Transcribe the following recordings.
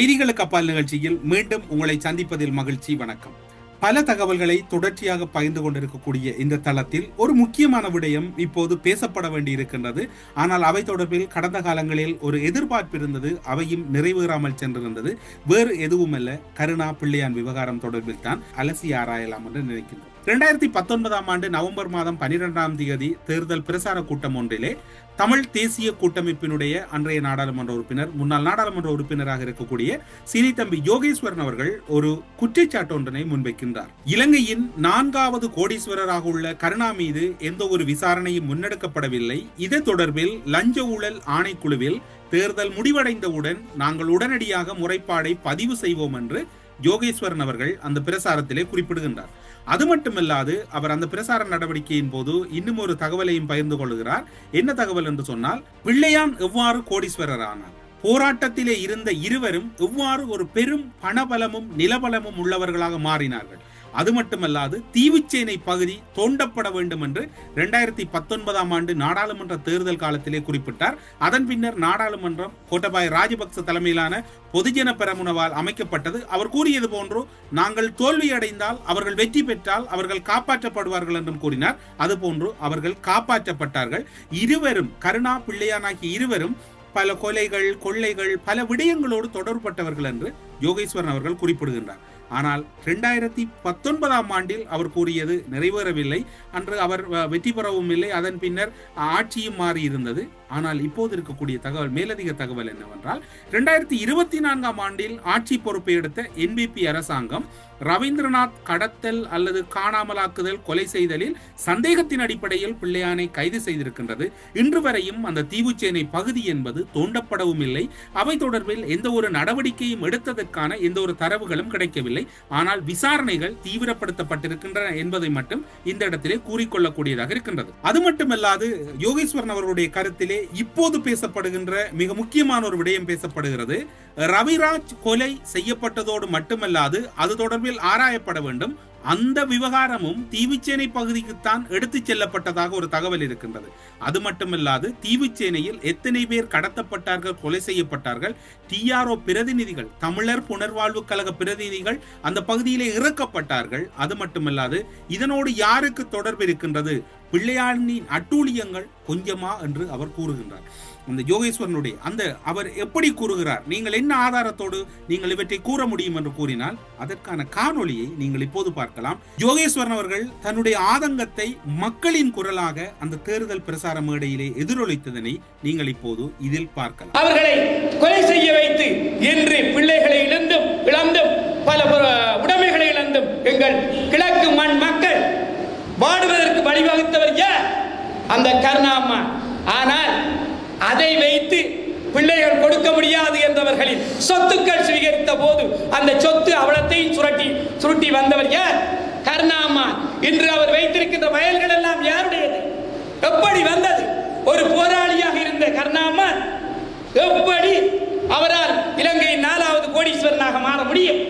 செய்திகளுக்கு அப்பால் நிகழ்ச்சியில் மீண்டும் உங்களை சந்திப்பதில் மகிழ்ச்சி வணக்கம். பல தகவல்களை தொடர்ச்சியாக பகிர்ந்து கொண்டிருக்கக்கூடிய இந்த தளத்தில் ஒரு முக்கியமான விடயம் இப்போது பேசப்பட வேண்டி இருக்கின்றது ஆனால் அவை தொடர்பில் கடந்த காலங்களில் ஒரு எதிர்பார்ப்பு இருந்தது அவையும் நிறைவேறாமல் சென்றிருந்தது. வேறு எதுவுமல்ல கருணா பிள்ளையான் விவகாரம் தொடர்பில் தான் அலசி ஆராயலாம் என்று நினைக்கின்றோம். இரண்டாயிரத்தி பத்தொன்பதாம் ஆண்டு நவம்பர் மாதம் பனிரெண்டாம் தேதி தேர்தல் பிரசார கூட்டம் ஒன்றிலே தமிழ் தேசிய கூட்டமைப்பினுடைய அன்றைய நாடாளுமன்ற உறுப்பினர் முன்னாள் நாடாளுமன்ற உறுப்பினராக இருக்கக்கூடிய சினி தம்பி யோகேஸ்வரன் அவர்கள் ஒரு குற்றச்சாட்டு ஒன்றினை முன்வைக்கின்றார். இலங்கையின் நான்காவது கோடீஸ்வரராக உள்ள கருணா மீது எந்த ஒரு விசாரணையும் முன்னெடுக்கப்படவில்லை. இது தொடர்பில் லஞ்ச ஊழல் ஆணைக்குழுவில் தேர்தல் முடிவடைந்தவுடன் நாங்கள் உடனடியாக முறைப்பாடை பதிவு செய்வோம் என்று யோகேஸ்வரன் அவர்கள் அந்த பிரசாரத்திலே குறிப்பிடுகின்றார். அது மட்டுமல்லாது அவர் அந்த பிரசார நடவடிக்கையின் போது இன்னும் ஒரு தகவலையும் பகிர்ந்து கொள்கிறார். என்ன தகவல் என்று சொன்னால் பிள்ளையான் எவ்வாறு கோடீஸ்வரர் ஆனார் போராட்டத்திலே இருந்த இருவரும் எவ்வாறு ஒரு பெரும் பணபலமும் நிலபலமும் உள்ளவர்களாக மாறினார்கள்? அது மட்டுமல்லாது தீவுச்சேனை பகுதி தோண்டப்பட வேண்டும் என்று இரண்டாயிரத்தி பத்தொன்பதாம் ஆண்டு நாடாளுமன்ற தேர்தல் காலத்திலே குறிப்பிட்டார். அதன் பின்னர் நாடாளுமன்றம் கோட்டபாய ராஜபக்ச தலைமையிலான பொதுஜன பெரமுனவால் அமைக்கப்பட்டது. அவர் கூறியது போன்று நாங்கள் தோல்வியடைந்தால் அவர்கள் வெற்றி பெற்றால் அவர்கள் காப்பாற்றப்படுவார்கள் என்றும் கூறினார். அதுபோன்று அவர்கள் காப்பாற்றப்பட்டார்கள். இருவரும் கருணா பிள்ளையானாகிய இருவரும் பல கொலைகள் கொள்ளைகள் பல விடயங்களோடு தொடர்பட்டவர்கள் என்று யோகேஸ்வரன் அவர்கள் குறிப்பிடுகின்றார். ஆனால் ரெண்டாயிரத்தி பத்தொன்பதாம் ஆண்டில் அவர் கூறியது நிறைவேறவில்லை. அன்று அவர் வெற்றி பெறவும் இல்லை அதன் பின்னர் ஆட்சியும் மாறி இருந்தது ஆனால் இப்போது இருக்கக்கூடிய தகவல் மேலதிக தகவல் என்னவென்றால் இரண்டாயிரத்தி இருபத்தி நான்காம் ஆண்டில் ஆட்சி பொறுப்பை எடுத்த என்பிபி அரசாங்கம் ரவீந்திரநாத் கடத்தல் அல்லது காணாமலாக்குதல் கொலை செய்தலில் சந்தேகத்தின் அடிப்படையில் பிள்ளையானை கைது செய்திருக்கின்றது. இன்று வரையும் அந்த தீவுச்சேனை பகுதி என்பது தோண்டப்படவும் இல்லை. அவை தொடர்பில் எந்த ஒரு நடவடிக்கையும் எடுத்ததற்கான எந்த ஒரு தரவுகளும் கிடைக்கவில்லை. ஆனால் விசாரணைகள் தீவிரப்படுத்தப்பட்டிருக்கின்றன என்பதை மட்டும் இந்த இடத்திலே கூறிக்கொள்ளக்கூடியதாக இருக்கின்றது. அது மட்டுமல்லாது யோகேஸ்வரன் அவர்களுடைய கருத்திலே இப்போது பேசப்படுகின்ற மிக முக்கியமான ஒரு விடயம் பேசப்படுகிறது. ரவிராஜ் கொலை செய்யப்பட்டதோடு மட்டுமல்லாது அது தொடர்பில் ஆராயப்பட வேண்டும். அந்த விவகாரமும் தீவுச்சேனை பகுதிக்குத்தான் எடுத்துச் செல்லப்பட்டதாக ஒரு தகவல் இருக்கின்றது. அது மட்டுமல்லாது தீவுச்சேனையில் எத்தனை பேர் கடத்தப்பட்டார்கள் கொலை செய்யப்பட்டார்கள் டிஆர்ஓ பிரதிநிதிகள் தமிழர் புனர்வாழ்வு கழக பிரதிநிதிகள் அந்த பகுதியிலே இறக்கப்பட்டார்கள். அது மட்டுமல்லாது இதனோடு யாருக்கு தொடர்பு இருக்கின்றது பிள்ளையானின் அட்டூழியங்கள் கொஞ்சமா என்று அவர் கூறுகின்றார். அந்த யோகேஸ்வரனுடைய அந்த அவர் எப்படி கூறுகிறார்? நீங்கள் என்ன ஆதாரத்தோடு நீங்கள் இவற்றை கூற முடியும் என்று கூறினால் அதற்கான காணொளியை நீங்கள் இப்போது பார்க்கலாம். யோகேஸ்வரன் அவர்கள் தன்னுடைய ஆதங்கத்தை மக்களின் குரலாக அந்த தேர்தல் பிரசார மேடையிலே எதிரொலித்ததனை நீங்கள் இப்போது இதில் பார்க்கலாம். அவர்களை கொலை செய்ய வைத்து இன்று பிள்ளைகளை இழந்தும் இழந்தும் பல உடைமைகளை இழந்தும் எங்கள் கிழக்கு மண் மக்கள் வழிவகுத்தவர் யார்? அந்த கருணாம்மா ஆனால் அதை வைத்து பிள்ளைகள் கொடுக்க முடியாது என்றவர்களின் சொத்துக்கள் சுவீகரித்த போது அந்த சொத்து அவலத்தையும் சுரட்டி சுருட்டி வந்தவர் யார்? கருணாம்மா இன்று அவர் வைத்திருக்கின்ற வயல்கள் எல்லாம் யாருடையது? எப்படி வந்தது? ஒரு போராளியாக இருந்த கருணாம்மா எப்படி அவரால் இலங்கையின் நாலாவது கோடீஸ்வரனாக மாற முடியும்?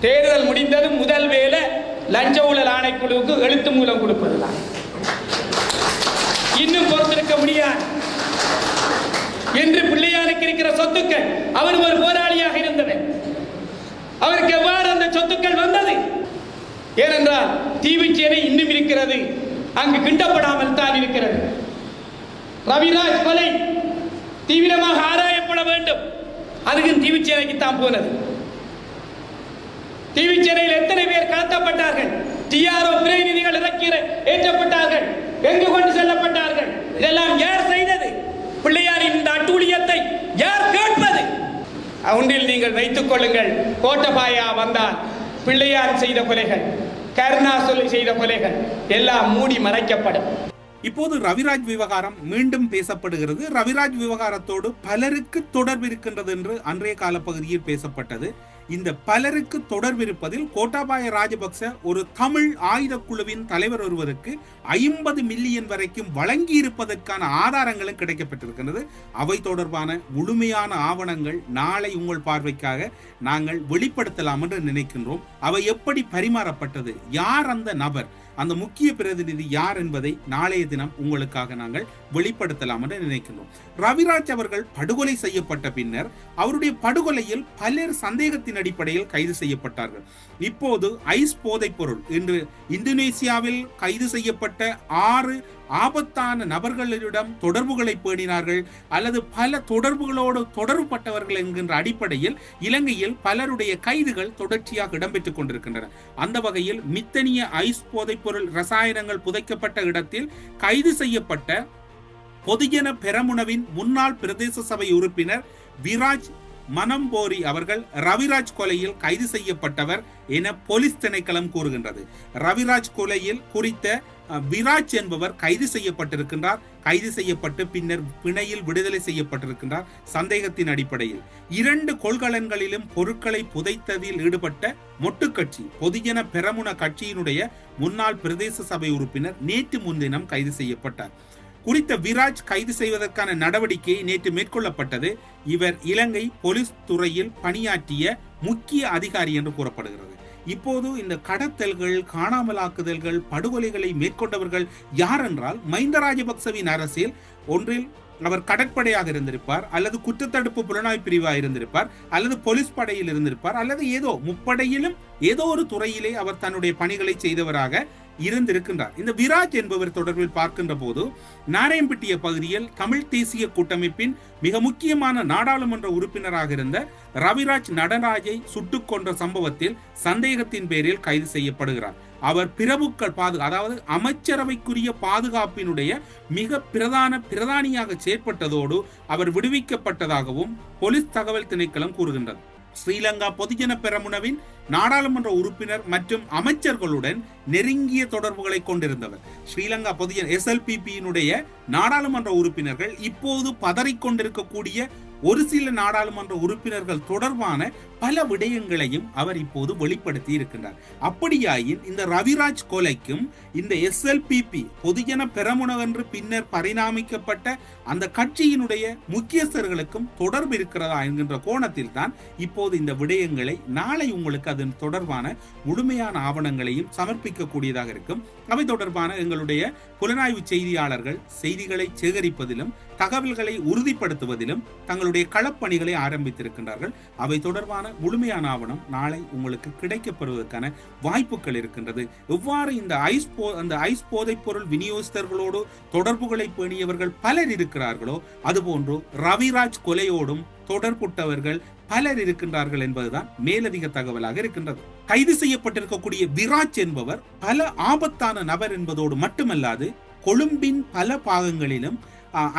தேர்தல் முடிந்ததும் முதல் வேலை லஞ்ச ஊழல் ஆணைக்குழுவுக்கு எழுத்து மூலம் கொடுப்பதுதான். இன்னும் பொறுத்திருக்க முடியாது. என்று பிள்ளையானுக்கு இருக்கிற சொத்துக்கள் அவர் ஒரு போராளியாக இருந்தவர். அவருக்கு எவ்வாறு அந்த சொத்துக்கள் வந்தது? ஏனென்றால் தீவுச்சேனை இன்னும் இருக்கிறது. அங்கு கிண்டப்படாமல் தான் இருக்கிறது. ரவிராஜ் கொலை தீவிரமாக ஆராயப்பட வேண்டும். அதுக்கு தீவுச்சேனைக்கு தான் போனது. டிவி சேனலில் எத்தனை பேர் கடத்தப்பட்டார்கள்? டிஆர்ஓ பிரதிநிதிகள் இறக்கிற ஏற்றப்பட்டார்கள்? எங்கு கொண்டு செல்லப்பட்டார்கள்? இதெல்லாம் யார் செய்தது? பிள்ளையாரின் இந்த அட்டூழியத்தை யார் கேட்பது? ஒன்றில் நீங்கள் வைத்துக் கொள்ளுங்கள். கோட்டபாயா வந்தால் பிள்ளையார் செய்த கொலைகள் கருணா சொல்லி செய்த கொலைகள் எல்லாம் மூடி மறைக்கப்படும். இப்போது ரவிராஜ் விவகாரம் மீண்டும் பேசப்படுகிறது. ரவிராஜ் விவகாரத்தோடு பலருக்கு தொடர்பு இருக்கின்றது என்று அன்றைய காலப்பகுதியில் பேசப்பட்டது. இந்த பலருக்கு தொடர்பு இருப்பதில் கோட்டாபாய ராஜபக்ச ஒரு தமிழ் ஆயுத குழுவின் தலைவர் ஒருவருக்கு ஐம்பது மில்லியன் வரைக்கும் வழங்கி இருப்பதற்கான ஆதாரங்களும் கிடைக்கப்பட்டிருக்கிறது அவை தொடர்பான முழுமையான ஆவணங்கள் நாளை உங்கள் பார்வைக்காக நாங்கள் வெளிப்படுத்தலாம் என்று நினைக்கின்றோம். அவை எப்படி பரிமாறப்பட்டது? யார் அந்த நபர்? அந்த முக்கிய பிரதிநிதி யார் என்பதை நாளைய தினம் உங்களுக்காக நாங்கள் வெளிப்படுத்தலாம் என்று நினைக்கிறோம் ரவிராஜ் அவர்கள் படுகொலை செய்யப்பட்ட பின்னர் அவருடைய படுகொலையில் பலர் சந்தேகத்தின் அடிப்படையில் கைது செய்யப்பட்டார்கள். இப்போது ஐஸ் போதைப் பொருள் இன்று இந்தோனேசியாவில் கைது செய்யப்பட்ட ஆறு ஆபத்தான நபர்களிடம் தொடர்புகளை பேணினார்கள் அல்லது பல தொடர்புகளோடு தொடர்புபட்டவர்கள் என்கின்ற அடிப்படையில் இலங்கையில் பலருடைய கைதுகள் தொடர்ச்சியாக இடம்பெற்றுக் கொண்டிருக்கின்றன. அந்த வகையில் மித்தனிய ஐஸ் போதைப்பொருள் ரசாயனங்கள் புதைக்கப்பட்ட இடத்தில் கைது செய்யப்பட்ட பொதுஜன பெரமுனவின் முன்னாள் பிரதேச சபை உறுப்பினர் விராஜ் மனம்போரி அவர்கள் ரவிராஜ் கொலையில் கைது செய்யப்பட்டவர் என போலீஸ் திணைக்களம் கூறுகின்றது. ரவிராஜ் கொலையில் குறித்த விராஜ் என்பவர் கைது செய்யப்பட்டிருக்கின்றார். கைது செய்யப்பட்டு பின்னர் பிணையில் விடுதலை செய்யப்பட்டிருக்கின்றார் சந்தேகத்தின் அடிப்படையில். இரண்டு கொள்கலன்களிலும் பொருட்களை புதைத்ததில் ஈடுபட்ட மொட்டுக்கட்சி பொதுஜன பெரமுன கட்சியினுடைய முன்னாள் பிரதேச சபை உறுப்பினர் நேற்று முன்தினம் கைது செய்யப்பட்டார். குறித்த விராஜ் கைது செய்வதற்கான நடவடிக்கை நேற்று மேற்கொள்ளப்பட்டது. இவர் இலங்கை போலீஸ் துறையில் பணியாற்றிய முக்கிய அதிகாரி என்று கூறப்படுகிறது. இப்போது இந்த கடத்தல்கள் காணாமலாக்குதல்கள் படுகொலைகளை மேற்கொண்டவர்கள் யார் என்றால் மஹிந்த ராஜபக்சவின் அரசில் ஒன்றில் அவர் கடற்படையாக இருந்திருப்பார் அல்லது குற்றத்தடுப்பு புலனாய்வு பிரிவாக இருந்திருப்பார் அல்லது போலீஸ் படையில் இருந்திருப்பார் அல்லது ஏதோ முப்படையிலும் ஏதோ ஒரு துறையிலே அவர் தன்னுடைய பணிகளை செய்தவராக இருந்திருக்கின்றார். இந்த விராஜ் என்பவர் தொடர்பில் பார்க்கின்ற போது நாராயம்பட்டிய பகுதியில் தமிழ் தேசிய கூட்டமைப்பின் மிக முக்கியமான நாடாளுமன்ற உறுப்பினராக இருந்த ரவிராஜ் நடராஜை சுட்டுக் கொன்ற சம்பவத்தில் சந்தேகத்தின் பேரில் கைது செய்யப்படுகிறார். அவர் பிரபுக்கள் பாது அதாவது அமைச்சரவைக்குரிய பாதுகாப்பினுடைய மிக பிரதான பிரதானியாக செயற்பட்டதோடு அவர் விடுவிக்கப்பட்டதாகவும் போலீஸ் தகவல் திணைக்களம் கூறுகின்றது. ஸ்ரீலங்கா பொதுஜன பெரமுனவின் நாடாளுமன்ற உறுப்பினர் மற்றும் அமைச்சர்களுடன் நெருங்கிய தொடர்புகளை கொண்டிருந்தவர். ஸ்ரீலங்கா பொதுஜன எஸ்எல்பிபியினுடைய நாடாளுமன்ற உறுப்பினர்கள் இப்போது பதறிக்கொண்டிருக்கக்கூடிய ஒரு சில நாடாளுமன்ற உறுப்பினர்கள் தொடர்பான பல விடயங்களையும் அவர் இப்போது வெளிப்படுத்தி இருக்கின்றார் அப்படியாயின் இந்த ரவிராஜ் கொலைக்கும் இந்த எஸ்எல்பிபி பொதுஜன பெரமுனவென்று பின்னர் பரிணாமிக்கப்பட்ட அந்த கட்சியினுடைய முக்கியஸ்தர்களுக்கும் தொடர்பு இருக்கிறதா என்கின்ற கோணத்தில் தான் இப்போது இந்த விடயங்களை நாளை உங்களுக்கு அதன் தொடர்பான முழுமையான ஆவணங்களையும் சமர்ப்பிக்கக்கூடியதாக இருக்கும். அவை தொடர்பான எங்களுடைய புலனாய்வு செய்தியாளர்கள் செய்திகளை சேகரிப்பதிலும் தகவல்களை உறுதிப்படுத்துவதிலும் தங்களுடைய களப்பணிகளை ஆரம்பித்திருக்கின்றார்கள். அவை தொடர்பான முழுமையான ஆவணம் நாளை உங்களுக்கு கிடைக்கப்படுவதற்கான வாய்ப்புகள் இருக்கின்றது. எவ்வாறு இந்த ஐஸ் போ அந்த ஐஸ் போதைப் பொருள் விநியோகஸ்தர்களோடு தொடர்புகளை பேணியவர்கள் பலர் இருக்கிறார்களோ அதுபோன்று ரவிராஜ் கொலையோடும் தொடர்புட்டவர்கள் பலர் இருக்கின்றார்கள் என்பதுதான் மேலதிக தகவலாக இருக்கின்றது. கைது செய்யப்பட்டிருக்கக்கூடிய விராஜ் என்பவர் பல ஆபத்தான நபர் என்பதோடு மட்டுமல்லாது கொழும்பின் பல பாகங்களிலும்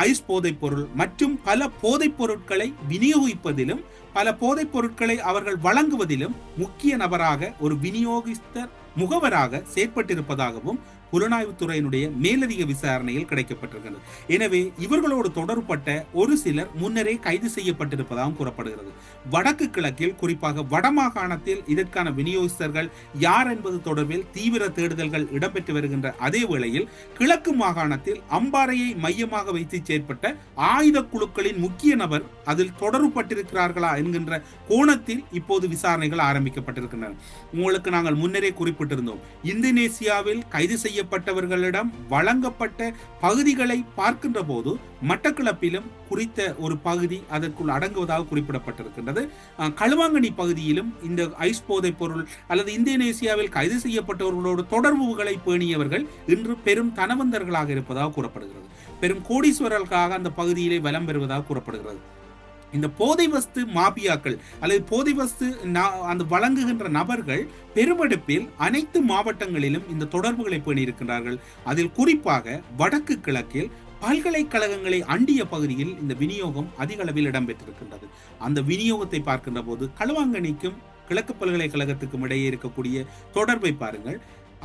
ஐஸ் போதைப் பொருள் மற்றும் பல போதைப் பொருட்களை விநியோகிப்பதிலும் பல போதைப் பொருட்களை அவர்கள் வழங்குவதிலும் முக்கிய நபராக ஒரு விநியோகிஸ்தர் முகவராக செயற்பட்டிருப்பதாகவும் புலனாய்வுத்துறையினுடைய மேலதிக விசாரணையில் கிடைக்கப்பட்டிருக்கிறது. எனவே இவர்களோடு தொடர்பட்ட ஒரு சிலர் முன்னரே கைது செய்யப்பட்டிருப்பதாகவும் கூறப்படுகிறது. வடக்கு கிழக்கில் குறிப்பாக வடமாகாணத்தில் இதற்கான விநியோகஸ்தர்கள் யார் என்பது தொடர்பில் தீவிர தேடுதல்கள் இடம்பெற்று வருகின்ற அதே வேளையில் கிழக்கு மாகாணத்தில் அம்பாறையை மையமாக வைத்து செயற்பட்ட ஆயுத குழுக்களின் முக்கிய நபர் அதில் தொடர்புபட்டிருக்கிறார்களா என்கின்ற கோணத்தில் இப்போது விசாரணைகள் ஆரம்பிக்கப்பட்டிருக்கின்றன. உங்களுக்கு நாங்கள் முன்னரே குறிப்பிட்டிருந்தோம். இந்தோனேசியாவில் கைது செய்ய செய்யப்பட்டவர்களிடம் வழங்கப்பட்ட பகுதிகளை பார்க்கின்ற போது மட்டக்களப்பிலும் குறித்த ஒரு பகுதி அதற்குள் அடங்குவதாக குறிப்பிடப்பட்டிருக்கின்றது. களுவாங்கனி பகுதியிலும் இந்த ஐஸ் போதைப் பொருள் அல்லது இந்தோனேசியாவில் கைது செய்யப்பட்டவர்களோடு தொடர்புகளை பேணியவர்கள் இன்று பெரும் தனவந்தர்களாக இருப்பதாக கூறப்படுகிறது. பெரும் கோடீஸ்வரர்களுக்காக அந்த பகுதியிலே வலம் பெறுவதாக கூறப்படுகிறது. இந்த போதை வஸ்து மாபியாக்கள் அல்லது போதை வஸ்து அந்த வழங்குகின்ற நபர்கள் பெருமெடுப்பில் அனைத்து மாவட்டங்களிலும் இந்த தொடர்புகளை பேணியிருக்கிறார்கள் அதில் குறிப்பாக வடக்கு கிழக்கில் பல்கலைக்கழகங்களை அண்டிய பகுதியில் இந்த விநியோகம் அதிக அளவில் இடம்பெற்றிருக்கின்றது. அந்த விநியோகத்தை பார்க்கின்ற போது களவாங்கணிக்கும் கிழக்கு பல்கலைக்கழகத்துக்கும் இடையே இருக்கக்கூடிய தொடர்பை பாருங்கள்.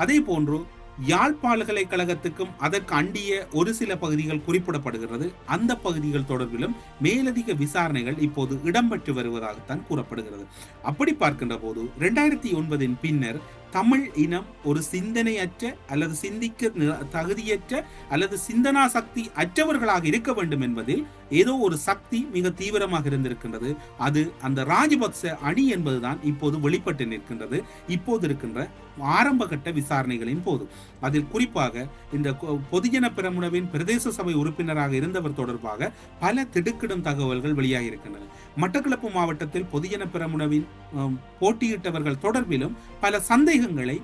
அதே போன்று யாழ் பல்கலைக்கழகத்துக்கும் அதற்கு அண்டிய ஒரு சில பகுதிகள் குறிப்பிடப்படுகிறது. அந்த பகுதிகள் தொடர்பிலும் மேலதிக விசாரணைகள் இப்போது இடம்பெற்று வருவதாகத்தான் கூறப்படுகிறது. அப்படி பார்க்கின்ற போது இரண்டாயிரத்தி ஒன்பதின் பின்னர் தமிழ் இனம் ஒரு சிந்தனையற்ற அல்லது சிந்திக்க தகுதியற்ற அல்லது சிந்தனா சக்தி அற்றவர்களாக இருக்க வேண்டும் என்பதில் ஏதோ ஒரு சக்தி மிக தீவிரமாக இருந்திருக்கின்றது. அது அந்த ராஜபக்ச அணி என்பதுதான் இப்போது வெளிப்பட்டு நிற்கின்றது. இப்போது இருக்கின்ற ஆரம்ப கட்ட விசாரணைகளின் போது. அதில் குறிப்பாக இந்த கொ- பொதுஜன பிரமுனவின் பிரதேச சபை உறுப்பினராக இருந்தவர் தொடர்பாக பல திடுக்கிடும் தகவல்கள் வெளியாகி இருக்கின்றன மட்டக்களப்பு மாவட்டத்தில் பொதுஜன பிரமுனவின் போட்டியிட்டவர்கள் தொடர்பிலும் பல சந்தேகங்களை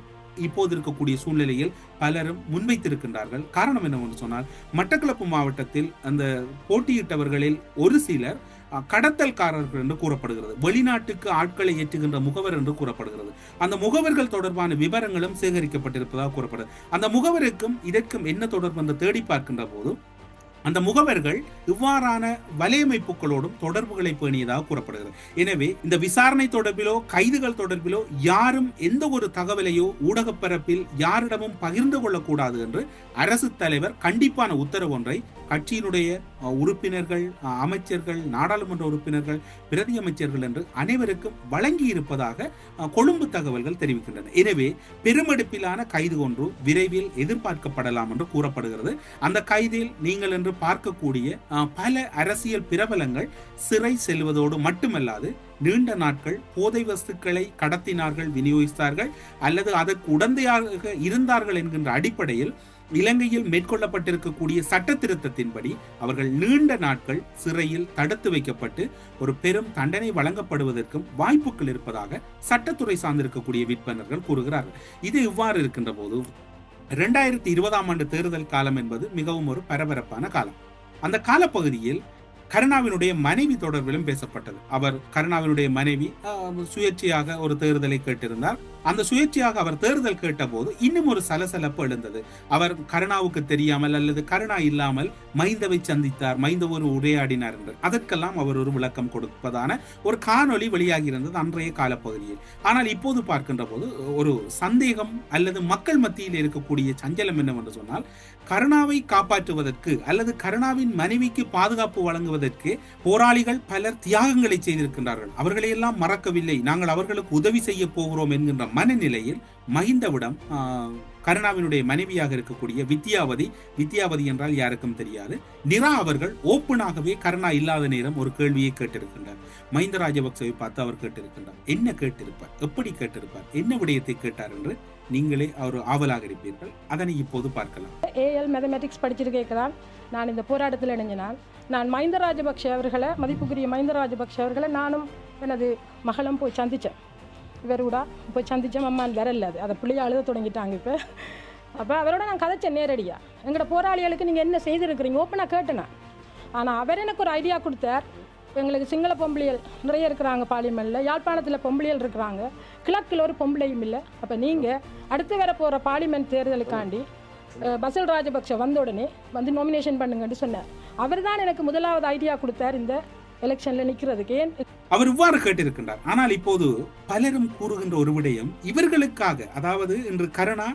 இப்போது இருக்கக்கூடிய சூழ்நிலையில் பலரும் முன்வைத்திருக்கின்றார்கள். காரணம் என்னவென்று சொன்னால் மட்டக்களப்பு மாவட்டத்தில் அந்த போட்டியிட்டவர்களில் ஒரு சிலர் கடத்தல்காரர்கள் என்று கூறப்படுகிறது. வெளிநாட்டுக்கு ஆட்களை ஏற்றுகின்ற முகவர் என்று கூறப்படுகிறது. அந்த முகவர்கள் தொடர்பான விவரங்களும் சேகரிக்கப்பட்டிருப்பதாக கூறப்படுது அந்த முகவருக்கும் இதற்கும் என்ன தொடர்பு என்று தேடி பார்க்கின்ற போது அந்த முகவர்கள் இவ்வாறான வலையமைப்புகளோடும் தொடர்புகளை பேணியதாக கூறப்படுகிறது. எனவே இந்த விசாரணை தொடர்பிலோ கைதுகள் தொடர்பிலோ யாரும் எந்த ஒரு தகவலையோ ஊடகப் பரப்பில் யாரிடமும் பகிர்ந்து கொள்ளக்கூடாது என்று அரசு தலைவர் கண்டிப்பான உத்தரவு ஒன்றை கட்சியினுடைய உறுப்பினர்கள் அமைச்சர்கள் நாடாளுமன்ற உறுப்பினர்கள் பிரதி அமைச்சர்கள் என்று அனைவருக்கும் வழங்கி இருப்பதாக கொழும்பு தகவல்கள் தெரிவிக்கின்றன. எனவே பெருமெடுப்பிலான கைது ஒன்று விரைவில் எதிர்பார்க்கப்படலாம் என்று கூறப்படுகிறது. அந்த கைதில் நீங்கள் என்று பார்க்கக்கூடிய பல அரசியல் பிரபலங்கள் சிறை செல்வதோடு மட்டுமல்லாது நீண்ட நாட்கள் போதை வஸ்துக்களை கடத்தினார்கள் விநியோகித்தார்கள் அல்லது அதற்கு உடந்தையாக இருந்தார்கள் என்கின்ற அடிப்படையில் இலங்கையில் மேற்கொள்ளப்பட்டிருக்கக்கூடிய சட்ட திருத்தத்தின்படி அவர்கள் நீண்ட நாட்கள் சிறையில் தடுத்து வைக்கப்பட்டு ஒரு பெரும் தண்டனை வழங்கப்படுவதற்கும் வாய்ப்புகள் இருப்பதாக சட்டத்துறை சார்ந்திருக்கக்கூடிய விற்பனர்கள் கூறுகிறார்கள். இது இவ்வாறு இருக்கின்ற போது இரண்டாயிரத்தி இருபதாம் ஆண்டு தேர்தல் காலம் என்பது மிகவும் ஒரு பரபரப்பான காலம். அந்த காலப்பகுதியில் கருணாவினுடைய மனைவி தொடர்பிலும் பேசப்பட்டது. அவர் கருணாவினுடைய மனைவி சுயேட்சையாக ஒரு தேர்தலை கேட்டிருந்தார். அந்த சுயேட்சையாக அவர் தேர்தல் கேட்டபோது இன்னும் ஒரு சலசலப்பு எழுந்தது. அவர் கருணாவுக்கு தெரியாமல் அல்லது கருணா இல்லாமல் மைந்தவை சந்தித்தார் மைந்தவர் உரையாடினார் என்று. அதற்கெல்லாம் அவர் ஒரு விளக்கம் கொடுப்பதான ஒரு காணொளி வெளியாகி இருந்தது அன்றைய காலப்பகுதியில். ஆனால் இப்போது பார்க்கின்ற போது ஒரு சந்தேகம் அல்லது மக்கள் மத்தியில் இருக்கக்கூடிய சஞ்சலம் என்னவென்று சொன்னால் கருணாவை காப்பாற்றுவதற்கு அல்லது கருணாவின் மனைவிக்கு பாதுகாப்பு வழங்குவதற்கு போராளிகள் பலர் தியாகங்களை செய்திருக்கின்றார்கள். அவர்களை எல்லாம் மறக்கவில்லை. நாங்கள் அவர்களுக்கு உதவி செய்ய போகிறோம் என்கின்ற மனநிலையில் மஹிந்தவிடம் கருணாவினுடைய மனைவியாக இருக்கக்கூடிய வித்யாவதி வித்யாவதி என்றால் யாருக்கும் தெரியாது. நிரா அவர்கள் ஓப்பனாகவே கருணா இல்லாத நேரம் ஒரு கேள்வியை கேட்டிருக்கின்றார். மஹிந்த ராஜபக்சவை பார்த்து அவர் கேட்டிருக்கின்றார். என்ன கேட்டிருப்பார்? எப்படி கேட்டிருப்பார்? என்ன விடயத்தை கேட்டார் என்று நீங்களே அவர் ஆவலாக இருப்பீர்கள். அதனை இப்போது பார்க்கலாம். ஏஎல் மேத்தமெட்டிக்ஸ் படிச்சிருக்கேன் நான் இந்த போராட்டத்தில் இணைஞ்சினால் நான் மஹிந்த ராஜபக்ஷ அவர்களை மதிப்புக்குரிய மஹிந்த ராஜபக்ஷ அவர்களை நானும் எனது மகளும் போய் சந்தித்தேன் இவர் கூட போய் சந்தித்தேன் மம்மான் வரல அது. அதை பிள்ளைய அழுத தொடங்கிட்டாங்க இப்போ. அப்போ அவரோட நான் கதைச்சேன் நேரடியாக எங்களோட போராளிகளுக்கு நீங்கள் என்ன செய்திருக்கிறீங்க? ஓப்பனாக கேட்டேன் ஆனால் அவர் எனக்கு ஒரு ஐடியா கொடுத்தார். எங்களுக்கு சிங்கள பொம்பளையல் நிறைய இருக்கிறாங்க பாலிமனில் யாழ்ப்பாணத்தில் பொம்பளியல் இருக்கிறாங்க. கிழக்கில் ஒரு பொம்பளையும் இல்லை. அப்போ நீங்கள் அடுத்து வர போகிற பார்லிமெண்ட் தேர்தலுக்காண்டி பசல் ராஜபக்ஷ வந்த உடனே வந்து நாமினேஷன் பண்ணுங்கன்னு சொன்னார். அவர் தான் எனக்கு முதலாவது ஐடியா கொடுத்தார் இந்த எலெக்ஷன்ல நிக்கிறதுக்கு ஏன்? அவர் இவ்வாறு கேட்டிருக்கின்றார். ஆனால் இப்போது பலரும் கூறுகின்ற ஒரு விடயம் இவர்களுக்காக அதாவது இன்று கருணா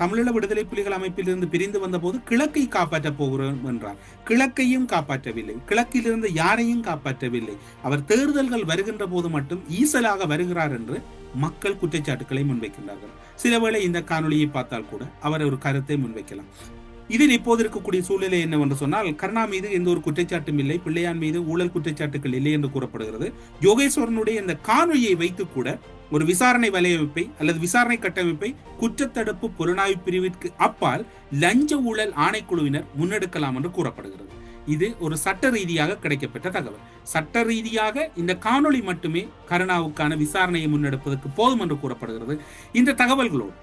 தமிழீழ விடுதலை புலிகள் அமைப்பிலிருந்து பிரிந்து வந்தபோது கிழக்கை காப்பாற்றப் போகிறோம் என்றார். கிழக்கையும் காப்பாற்றவில்லை. கிழக்கிலிருந்து யாரையும் காப்பாற்றவில்லை. அவர் தேர்தல்கள் வருகின்ற போது மட்டும் ஈசலாக வருகிறார் என்று மக்கள் குற்றச்சாட்டுக்களை முன்வைக்கின்றார்கள். சிலவேளை இந்த காணொலியை பார்த்தால் கூட அவர் ஒரு கருத்தை முன்வைக்கலாம். இதில் இப்போது இருக்கக்கூடிய சூழ்நிலை என்னவென்று சொன்னால் கருணா மீது எந்த ஒரு குற்றச்சாட்டும் இல்லை பிள்ளையான் மீது ஊழல் குற்றச்சாட்டுகள் இல்லை என்று கூறப்படுகிறது. யோகேஸ்வரனுடைய இந்த காணொலியை வைத்து கூட ஒரு விசாரணை வலையமைப்பை அல்லது விசாரணை கட்டமைப்பை குற்றத்தடுப்பு புலனாய்வு பிரிவிற்கு அப்பால் லஞ்ச ஊழல் ஆணைக்குழுவினர் முன்னெடுக்கலாம் என்று கூறப்படுகிறது. இது ஒரு சட்ட ரீதியாக கிடைக்கப்பட்ட தகவல். சட்ட ரீதியாக இந்த காணொளி மட்டுமே கருணாவுக்கான விசாரணையை முன்னெடுப்பதற்கு போதும் என்று கூறப்படுகிறது. இந்த தகவல்களோடு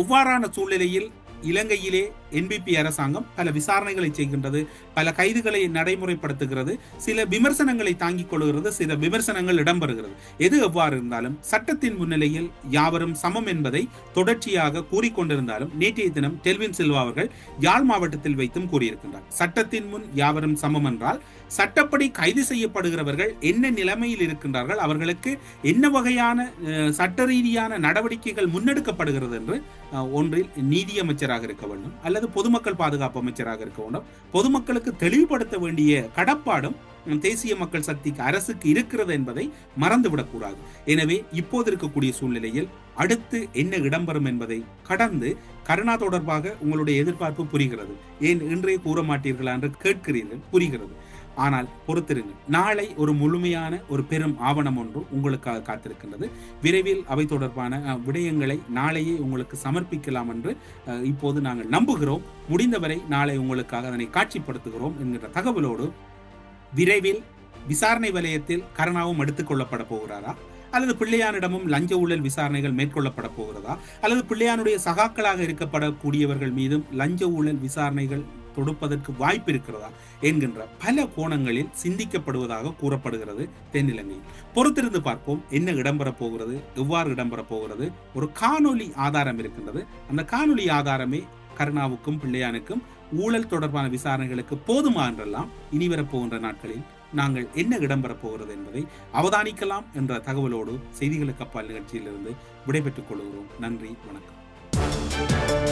எவ்வாறான சூழ்நிலையில் இலங்கையிலே என்பிபி அரசாங்கம் பல விசாரணைகளை செய்கின்றது பல கைதுகளை நடைமுறைப்படுத்துகிறது சில விமர்சனங்களை தாங்கிக் கொள்கிறது சில விமர்சனங்கள் இடம்பெறுகிறது. எது எவ்வாறு இருந்தாலும் சட்டத்தின் முன்னிலையில் யாவரும் சமம் என்பதை தொடர்ச்சியாக கூறிக்கொண்டிருந்தாலும் நேற்றைய தினம் டெல்வின் சில்வா அவர்கள் யாழ் மாவட்டத்தில் வைத்தும் கூறியிருக்கின்றார். சட்டத்தின் முன் யாவரும் சமம் என்றால் சட்டப்படி கைது செய்யப்படுகிறவர்கள் என்ன நிலைமையில் இருக்கின்றார்கள்? அவர்களுக்கு என்ன வகையான சட்ட ரீதியான நடவடிக்கைகள் முன்னெடுக்கப்படுகிறது என்று ஒன்றில் நீதி அமைச்சராக இருக்க வேண்டும். அல்லது பொதுமக்கள் பாதுகாப்பு அமைச்சராக இருக்க வேண்டும். பொதுமக்களுக்கு தெளிவுபடுத்த வேண்டிய கடப்பாடும் தேசிய மக்கள் சக்திக்கு அரசுக்கு இருக்கிறது என்பதை மறந்துவிடக்கூடாது எனவே இப்போது இருக்கக்கூடிய சூழ்நிலையில் அடுத்து என்ன இடம்பெறும் என்பதை கடந்து கருணா தொடர்பாக உங்களுடைய எதிர்பார்ப்பு புரிகிறது. ஏன் இன்றே கூற மாட்டீர்களா என்று கேட்கிறீர்கள் புரிகிறது. ஆனால் பொறுத்திருங்கள். நாளை ஒரு முழுமையான ஒரு பெரும் ஆவணம் ஒன்று உங்களுக்காக காத்திருக்கின்றது. விரைவில் அவை தொடர்பான விடயங்களை நாளையே உங்களுக்கு சமர்ப்பிக்கலாம் என்று அஹ், இப்போது நாங்கள் நம்புகிறோம். முடிந்தவரை நாளை உங்களுக்காக அதனை காட்சிப்படுத்துகிறோம் என்கிற தகவலோடு விரைவில் விசாரணை வலயத்தில் கருணாவும் எடுத்துக்கொள்ளப்பட போகிறாரா? அல்லது பிள்ளையானிடமும் லஞ்ச ஊழல் விசாரணைகள் மேற்கொள்ளப்பட போகிறதா? அல்லது பிள்ளையானுடைய சகாக்களாக இருக்கப்படக்கூடியவர்கள் மீதும் லஞ்ச ஊழல் விசாரணைகள் தொடுப்பதற்கு வாய்ப்பு இருக்கிறதா என்கின்ற பல கோணங்களில் சிந்திக்கப்படுவதாக கூறப்படுகிறது தென்னிலங்கையில் பொறுத்திருந்து பார்ப்போம் என்ன இடம்பெற போகிறது எவ்வாறு இடம்பெறப் போகிறது ஒரு காணொலி ஆதாரம் இருக்கின்றது. அந்த காணொலி ஆதாரமே கருணாவுக்கும் பிள்ளையானுக்கும் ஊழல் தொடர்பான விசாரணைகளுக்கு போதுமா என்றெல்லாம் இனி வரப்போகின்ற நாட்களில் நாங்கள் என்ன இடம்பெற போகிறது என்பதை அவதானிக்கலாம் என்ற தகவலோடு செய்திகளுக்கு அப்பால் நிகழ்ச்சியிலிருந்து விடைபெற்றுக் கொள்கிறோம். நன்றி வணக்கம்.